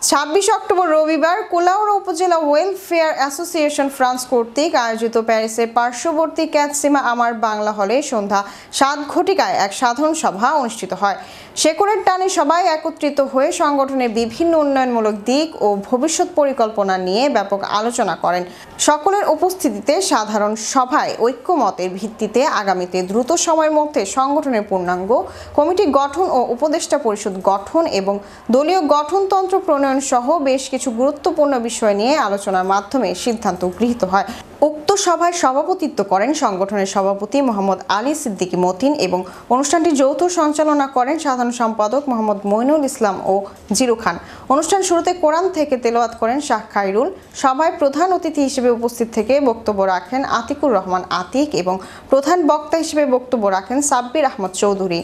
ছাব্বিশ অক্টোবর রবিবার কুলাউড়া উপজেলা ওয়েলফেয়ার অ্যাসোসিয়েশন ফ্রান্স কর্তৃক আয়োজিত প্যারিসের পার্শ্ববর্তী ক্যাটসিমা আমার বাংলা হলে সন্ধ্যা সাত ঘটিকায় এক সাধারণ সভা অনুষ্ঠিত হয়। শেকড়ের টানে সবাই একত্রিত হয়ে সংগঠনের বিভিন্ন উন্নয়নমূলক দিক ও ভবিষ্যৎ পরিকল্পনা নিয়ে ব্যাপক আলোচনা করেন। সকলের উপস্থিতিতে সাধারণ সভায় ঐক্যমতের ভিত্তিতে আগামীতে দ্রুত সময়ের মধ্যে সংগঠনের পূর্ণাঙ্গ কমিটি গঠন ও উপদেষ্টা পরিষদ গঠন এবং দলীয় গঠনতন্ত্র প্রণয়ন সহ বেশ কিছু গুরুত্বপূর্ণ বিষয় নিয়ে আলোচনার মাধ্যমে সিদ্ধান্ত গৃহীত হয়। উক্ত সভায় সভাপতিত্ব করেন সংগঠনের সভাপতি মোহাম্মদ আলী সিদ্দিকী মতিন এবং অনুষ্ঠানটি যৌথ সঞ্চালনা করেন সাধারণ সম্পাদক মোহাম্মদ মইনুল ইসলাম ও জিরু খান। অনুষ্ঠান শুরুতে কোরআন থেকে তেলাওয়াত করেন শাহ খাইরুল সভায় প্রধান অতিথি হিসেবে উপস্থিত থেকে বক্তব্য রাখেন আতিকুর রহমান আতিক এবং প্রধান বক্তা হিসেবে বক্তব্য রাখেন সাব্বির আহমদ চৌধুরী।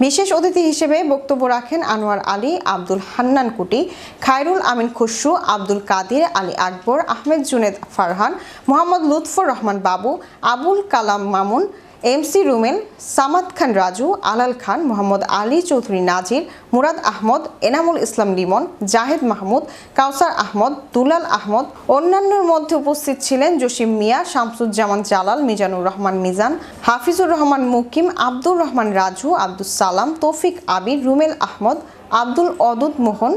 বিশেষ অতিথি হিসেবে বক্তব্য রাখেন আনোয়ার আলী, আব্দুল হান্নান কুটি, খায়রুল আমিন খুশরু আব্দুল কাদির আলী আকবর, আহমেদ জুনেদ ফারহান, মোহাম্মদ লুৎফর রহমান বাবু, আবুল কালাম মামুন এমসি রুমেন সামাদ খান রাজু আলাল খান মোহাম্মদ আলী চৌধুরী নাজির মুরাদ আহমদ এনামুল ইসলাম লিমন জাহেদ মাহমুদ কাউসার আহমদ দুলাল আহমদ অন্যান্যর মধ্যে উপস্থিত ছিলেন জসিম মিয়া শামসুজ্জামান জালাল মিজানুর রহমান মিজান হাফিজুর রহমান মুকিম আব্দুর রহমান রাজু আব্দুল সালাম তৌফিক আবির রুমেল আহমদ আব্দুল অদুদ মোহন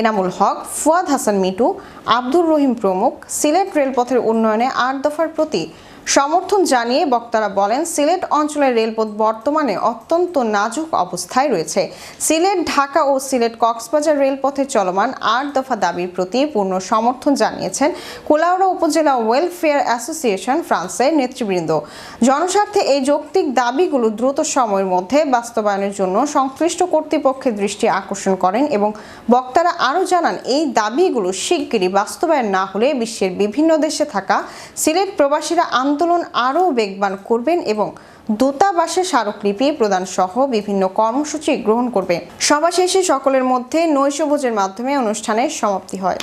এনামুল হক ফুয়াদ হাসান মিটু আব্দুর রহিম প্রমুখ সিলেট রেলপথের উন্নয়নে আট দফার প্রতি সমর্থন জানিয়ে বক্তারা বলেন, সিলেট অঞ্চলের রেলপথ বর্তমানে অত্যন্ত নাজুক অবস্থায় রয়েছে। সিলেট, ঢাকা ও সিলেট কক্সবাজার রেলপথে চলমান আট দফা দাবির প্রতি পূর্ণ সমর্থন জানিয়েছেন কোলাউড়া উপজেলা ওয়েলফেয়ার অ্যাসোসিয়েশন ফ্রান্সের নেতৃবৃন্দ। জনস্বার্থে এই যৌক্তিক দাবিগুলো দ্রুত সময়ের মধ্যে বাস্তবায়নের জন্য সংশ্লিষ্ট কর্তৃপক্ষের দৃষ্টি আকর্ষণ করেন এবং বক্তারা আরও জানান, এই দাবিগুলো শিগগিরই বাস্তবায়ন না হলে বিশ্বের বিভিন্ন দেশে থাকা সিলেট প্রবাসীরা আন্দোলন আরও বেগবান করবেন এবং দূতাবাসে স্মারকলিপি প্রদান সহ বিভিন্ন কর্মসূচি গ্রহণ করবে। সভা শেষে সকলের মধ্যে নৈশভোজের মাধ্যমে অনুষ্ঠানের সমাপ্তি হয়।